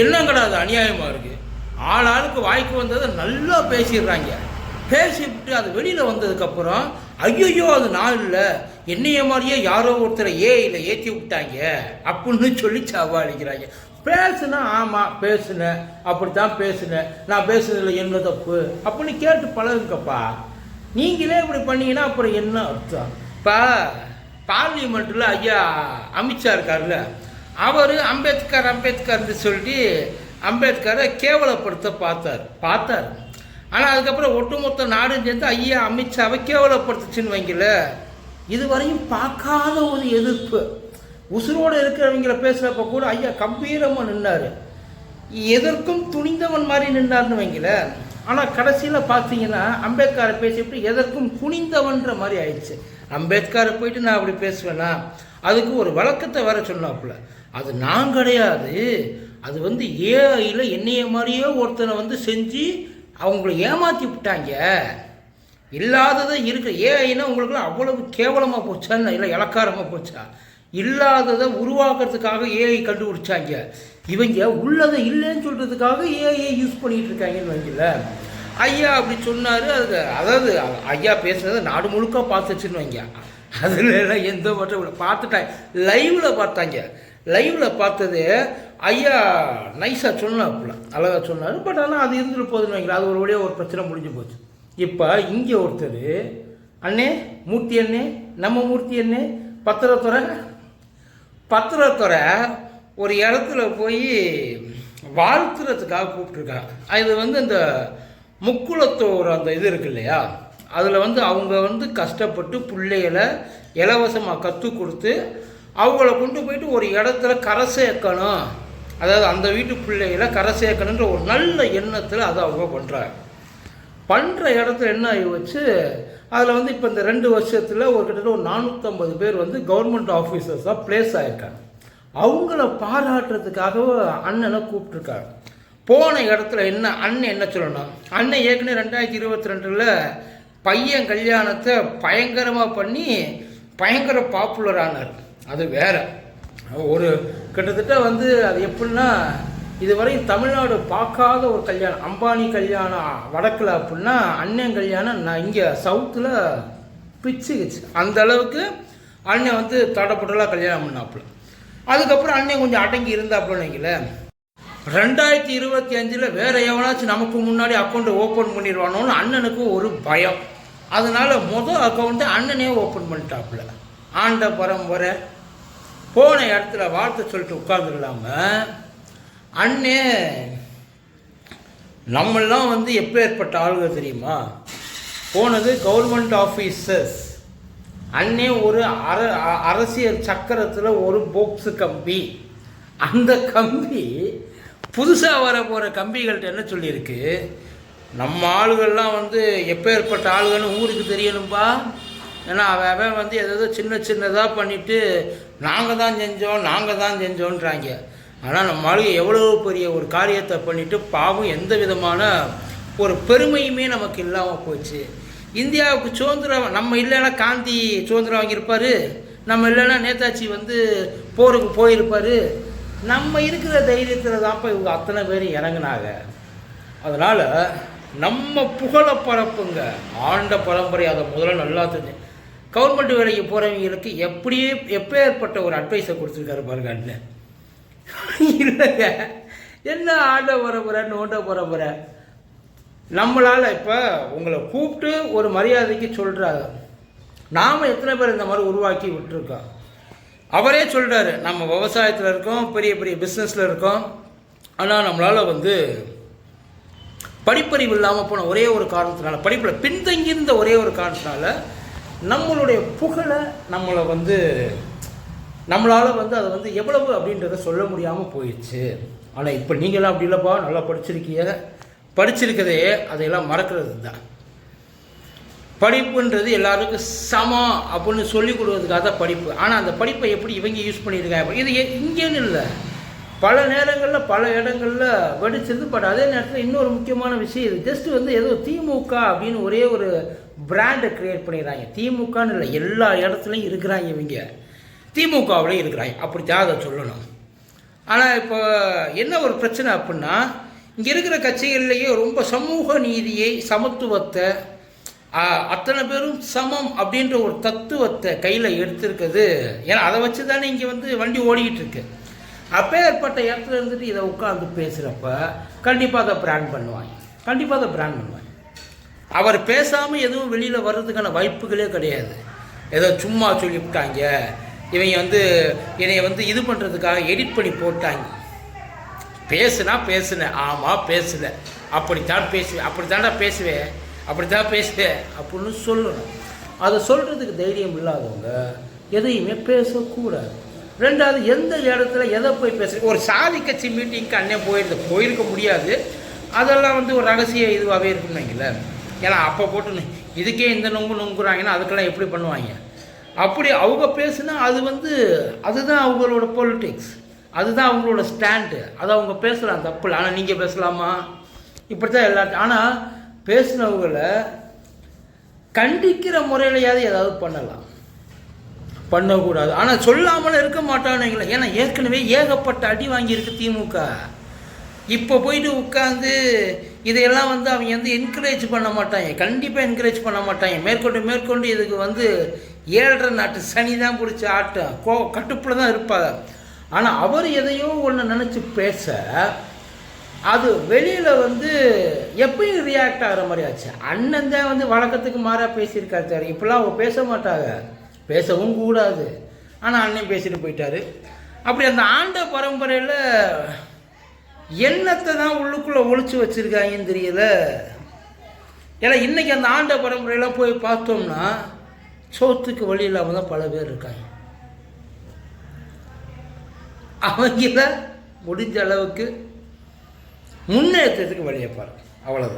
என்னங்கடா கிடையாது அநியாயமாக இருக்குது ஆள் ஆளுக்கு வாய்க்கு வந்ததை நல்லா பேசிடுறாங்க. பேசிவிட்டு அது வெளியில் வந்ததுக்கப்புறம் ஐயோ அது நான் இல்லை. என்னைய மாதிரியே யாரோ ஒருத்தரை இல்லை ஏற்றி விட்டாங்க அப்படின்னு சொல்லி சவாளிக்கிறாங்க பேசுனா ஆமாம் பேசுனேன் அப்படித்தான் பேசுனேன் நான் பேசுனதில் என்ன தப்பு? அப்படின்னு கேட்டு பழகுங்கப்பா. நீங்களே இப்படி பண்ணீங்கன்னா அப்புறம் என்ன அர்த்தம்? இப்போ பார்லிமெண்ட்டில் ஐயா அமித்ஷா இருக்கார்ல அவர் அம்பேத்கர் அம்பேத்கர்னு சொல்லி அம்பேத்கரை கேவலப்படுத்த பார்த்தார். பார்த்தார். ஆனால் அதுக்கப்புறம் ஒட்டுமொத்த நாடும் சேர்ந்து ஐயா அமித்ஷாவை கேவலப்படுத்துச்சுன்னு வைங்கல இதுவரையும் பார்க்காத ஒரு எதிர்ப்பு. உசுரோடு இருக்கிறவங்கள பேசுகிறப்ப கூட ஐயா கம்பீரமாக நின்னார். எதற்கும் துணிந்தவன் மாதிரி நின்னார்னு வைங்கள ஆனால் கடைசியில் பார்த்தீங்கன்னா அம்பேத்கரை பேசிவிட்டு எதற்கும் குனிந்தவன்ற மாதிரி ஆயிடுச்சு. அம்பேத்கரை போயிட்டு நான் அப்படி பேசுவேன்னா அதுக்கு ஒரு வழக்கத்தை வர சொன்னாப்புல. அது நான் கிடையாது. அது வந்து ஏஐயில் என்னைய மாதிரியே ஒருத்தனை வந்து செஞ்சு அவங்கள ஏமாற்றி விட்டாங்க. இல்லாததை இருக்க ஏஐனா உங்களுக்குலாம் அவ்வளவு கேவலமாக போச்சா? இல்லை இலக்காரமாக போச்சா? இல்லாததை உருவாக்குறதுக்காக ஏஐ கண்டுபிடிச்சாங்க. இவங்க உள்ளதை இல்லைன்னு சொல்கிறதுக்காக ஏஐ யூஸ் பண்ணிகிட்டு இருக்காங்கன்னு வைங்கல ஐயா அப்படி சொன்னார். அது அதாவது ஐயா பேசுனதை நாடு முழுக்க பார்த்துச்சுன்னு வைங்க. அதில் எல்லாம் எந்த மட்டும் இல்லை. பார்த்துட்டாங்க லைவில் பார்த்தாங்க. லைவில் பார்த்தது ஐயா நைஸாக சொன்னாப்புல அழகாக சொன்னார். பட் ஆனால் அது இருந்துட்டு போகுதுன்னு வைங்களேன். அது ஒரு வழியாக ஒரு பிரச்சனை முடிஞ்சு போச்சு. இப்போ இங்கே ஒருத்தர் அண்ணே மூர்த்தி அண்ணே நம்ம மூர்த்தி அண்ணே பத்திரத்துறை பத்திரத்துறை ஒரு இடத்துல போய் வாழ்த்துறதுக்காக கூப்பிட்ருக்காங்க இது வந்து இந்த முக்குளத்தோர் அந்த இது இருக்கு இல்லையா? அதில் வந்து அவங்க வந்து கஷ்டப்பட்டு பிள்ளைகளை இலவசமாக கற்றுக் கொடுத்து அவங்கள கொண்டு போயிட்டு ஒரு இடத்துல கரை சேர்க்கணும். அதாவது அந்த வீட்டு பிள்ளைகளை கரை சேர்க்கணுன்ற ஒரு நல்ல எண்ணத்தில் அதை அவங்க பண்ணுறாங்க பண்ணுற இடத்துல என்ன ஆகி வச்சு அதில் வந்து இப்போ இந்த ரெண்டு வருஷத்தில் ஒரு கிட்டத்தட்ட ஒரு நானூற்றம்பது பேர் வந்து கவர்மெண்ட் ஆஃபீஸர்ஸாக ப்ளேஸ் ஆகிருக்காங்க அவங்கள பாராட்டுறதுக்காக அண்ணனை கூப்பிட்ருக்காங்க போன இடத்துல என்ன அண்ணன் என்ன சொல்லணும்? அண்ணன் ஏற்கனவே ரெண்டாயிரத்தி இருபத்தி ரெண்டில் பையன் கல்யாணத்தை பயங்கரமாக பண்ணி பயங்கர பாப்புலர் ஆனார். அது வேற. ஒரு கிட்டத்தட்ட வந்து அது எப்படின்னா இதுவரையும் தமிழ்நாடு பார்க்காத ஒரு கல்யாணம் அம்பானி கல்யாணம் வடக்கில் அப்படின்னா அண்ணன் கல்யாணம் நான் இங்கே சவுத்தில் பிச்சுக்குச்சு. அந்த அளவுக்கு அண்ணன் வந்து தடப்பட்டலாம் கல்யாணம் பண்ணாப்புல. அதுக்கப்புறம் அண்ணன் கொஞ்சம் அடங்கி இருந்தாப்புலன்னு வைங்களேன். ரெண்டாயிரத்தி இருபத்தி அஞ்சில் வேற எவனாச்சும் நமக்கு முன்னாடி அக்கௌண்ட்டை ஓப்பன் பண்ணிடுவானோன்னு அண்ணனுக்கு ஒரு பயம். அதனால் மொதல் அக்கௌண்ட்டை அண்ணனே ஓப்பன் பண்ணிட்டாப்புல. ஆண்ட பரம்பரை போன இடத்துல வார்த்தை சொல்லிட்டு உட்காந்துக்கலாம அண்ணே நம்மெல்லாம் வந்து எப்பேற்பட்ட ஆளுங்க தெரியுமா? போனது கவர்மெண்ட் ஆஃபீஸர்ஸ் அண்ணே ஒரு அர அ- அரசியல் சக்கரத்தில் ஒரு போக்ஸு கம்பி. அந்த கம்பி புதுசாக வர போகிற கம்பிகள்கிட்ட என்ன சொல்லியிருக்கு? நம்ம ஆளுகள்லாம் வந்து எப்பேற்பட்ட ஆளுகள்னு ஊருக்கு தெரியணும்பா? ஏன்னா அவன் அவன் வந்து ஏதோ சின்ன சின்னதாக பண்ணிவிட்டு நாங்கள் தான் செஞ்சோம் நாங்கள் தான் செஞ்சோன்றாங்க. ஆனால் நம்ம எவ்வளோ பெரிய ஒரு காரியத்தை பண்ணிவிட்டு பாவம் எந்த விதமான ஒரு பெருமையுமே நமக்கு இல்லாமல் போச்சு. இந்தியாவுக்கு சுதந்திரம் நம்ம இல்லைன்னா காந்தி சுதந்திரம் வாங்கியிருப்பாரு. நம்ம இல்லைன்னா நேதாஜி வந்து போருக்கு போயிருப்பாரு. நம்ம இருக்கிற தைரியத்தில் தான்ப்பா இவங்க அத்தனை பேர் இறங்கினாங்க. அதனால் நம்ம புகழை பரப்புங்க. ஆண்ட பரம்பரை அதை முதல்ல நல்லா தெரிஞ்சு கவர்மெண்ட் வேலைக்கு போகிறவங்களுக்கு எப்படியே எப்பேற்பட்ட ஒரு அட்வைஸை கொடுத்துருக்காரு பாருங்க அண்ணன். இல்லைங்க. என்ன ஆண்ட பரம்பரை நோண்ட பரம்பரை நம்மளால் இப்போ உங்களை கூப்பிட்டு ஒரு மரியாதைக்கு சொல்கிறாங்க நாம் எத்தனை பேர் இந்த மாதிரி உருவாக்கி விட்டுருக்கோம். அவரே சொல்கிறாரு நம்ம விவசாயத்தில் இருக்கோம் பெரிய பெரிய பிஸ்னஸில் இருக்கோம். ஆனால் நம்மளால் வந்து படிப்பறிவு இல்லாமல் போன ஒரே ஒரு காரணத்தினால படிப்பில் பின்தங்கியிருந்த ஒரே ஒரு காரணத்தினால நம்மளுடைய புகழை நம்மளை வந்து நம்மளால் வந்து அதை வந்து எவ்வளவு அப்படின்றத சொல்ல முடியாமல் போயிடுச்சு. ஆனால் இப்போ நீங்களாம் அப்படி இல்லைப்பா நல்லா படிச்சிருக்கீங்க. படிச்சிருக்கதே அதையெல்லாம் மறக்கிறது தான் படிப்புன்றது எல்லாருக்கும் சமம் அப்படின்னு சொல்லி கொடுக்கறதுக்காக தான் படிப்பு. ஆனால் அந்த படிப்பை எப்படி இவங்க யூஸ் பண்ணியிருக்காங்க? இது இங்கேன்னு இல்லை. பல நேரங்களில் பல இடங்களில் படிச்சிருந்து பட் அதே நேரத்தில் இன்னொரு முக்கியமான விஷயம் இது ஜஸ்ட் வந்து ஏதோ திமுக அப்படின்னு ஒரே ஒரு பிராண்டை க்ரியேட் பண்ணிடுறாங்க. திமுகன்னு இல்லை எல்லா இடத்துலையும் இருக்கிறாங்க இவங்க. திமுகவிலையும் இருக்கிறாங்க. அப்படித்தான் அதை சொல்லணும். ஆனால் இப்போ என்ன ஒரு பிரச்சனை அப்படின்னா இங்கே இருக்கிற கட்சிகள்லேயே ரொம்ப சமூக நீதியை சமத்துவத்தை அத்தனை பேரும் சமம் அப்படின்ற ஒரு தத்துவத்தை கையில் எடுத்திருக்குது. ஏன்னா அதை வச்சு தானே இங்கே வந்து வண்டி ஓடிக்கிட்டு இருக்கு. அப்பேற்பட்ட இடத்துல இருந்துட்டு இதை உட்காந்து பேசுகிறப்ப கண்டிப்பாக அதை பிராண்ட் பண்ணுவாங்க. கண்டிப்பாக அதை பிராண்ட் பண்ணுவாங்க. அவர் பேசாமல் எதுவும் வெளியில் வர்றதுக்கான வாய்ப்புகளே கிடையாது. ஏதோ சும்மா சொல்லிவிட்டாங்க. இவங்க வந்து என்னை வந்து இது பண்ணுறதுக்காக எடிட் பண்ணி போட்டாங்க. பேசுனா பேசுனேன். ஆமாம் பேசல அப்படித்தான் பேசுவேன் அப்படித்தான்டா பேசுவேன் அப்படித்தான் பேசுவேன் அப்படின்னு சொல்லணும். அதை சொல்கிறதுக்கு தைரியம் இல்லாதவங்க எதையுமே பேசக்கூடாது. ரெண்டாவது எந்த இடத்துல எதை போய் பேச ஒரு சாதி கட்சி மீட்டிங்க்கு அண்ணன் போயிருந்த போயிருக்க முடியாது. அதெல்லாம் வந்து ஒரு ரகசிய இதுவாகவே இருக்குன்னு வைங்களேன். ஏன்னா அப்போ போட்டு இதுக்கே இந்த நொங்கு நொங்குறாங்கன்னா அதுக்கெல்லாம் எப்படி பண்ணுவாங்க? அப்படி அவங்க பேசுனா அது வந்து அதுதான் அவங்களோட பொலிட்டிக்ஸ் அதுதான் அவங்களோட ஸ்டாண்டு அதை அவங்க பேசலாம் தப்பு ஆனால் நீங்கள் பேசலாமா? இப்படி தான் எல்லாத்தையும் ஆனால் பேசினவங்களை கண்டிக்கிற முறையிலையாவது ஏதாவது பண்ணலாம். பண்ணக்கூடாது. ஆனால் சொல்லாமல் இருக்க மாட்டானுங்களே. ஏன்னா ஏற்கனவே ஏகப்பட்ட அடி வாங்கியிருக்கு திமுக. இப்போ போயிட்டு உட்காந்து இதையெல்லாம் வந்து அவங்க வந்து என்கரேஜ் பண்ண மாட்டாங்க. கண்டிப்பாக என்கரேஜ் பண்ண மாட்டாங்க. மேற்கொண்டு மேற்கொண்டு இதுக்கு வந்து ஏழரை நாட்டு சனி தான் பிடிச்ச ஆட்டம் கோ கட்டுப்பில் தான் இருப்பாங்க. ஆனால் அவர் எதையோ ஒன்று நினச்சி பேச அது வெளியில் வந்து எப்பயும் ரியாக்ட் ஆகிற மாதிரி ஆச்சு. அண்ணன் தான் வந்து வழக்கத்துக்கு மாறாக பேசியிருக்காரு சார். இப்போலாம் அவங்க பேச மாட்டாங்க. பேசவும் கூடாது. ஆனால் அண்ணன் பேசிட்டு போயிட்டாரு. அப்படி அந்த ஆண்ட பரம்பரையில் என்னத்தை தான் உள்ளுக்குள்ளே ஒழிச்சு வச்சுருக்காங்கன்னு தெரியல. ஏன்னா இன்றைக்கி அந்த ஆண்ட பரம்பரையெல்லாம் போய் பார்த்தோம்னா சோத்துக்கு வழி இல்லாமல் தான் பல பேர் இருக்காங்க. அவங்கள முடிஞ்ச அளவுக்கு முன்னேற்றத்துக்கு வழியை பாருங்க. அவ்வளோதான்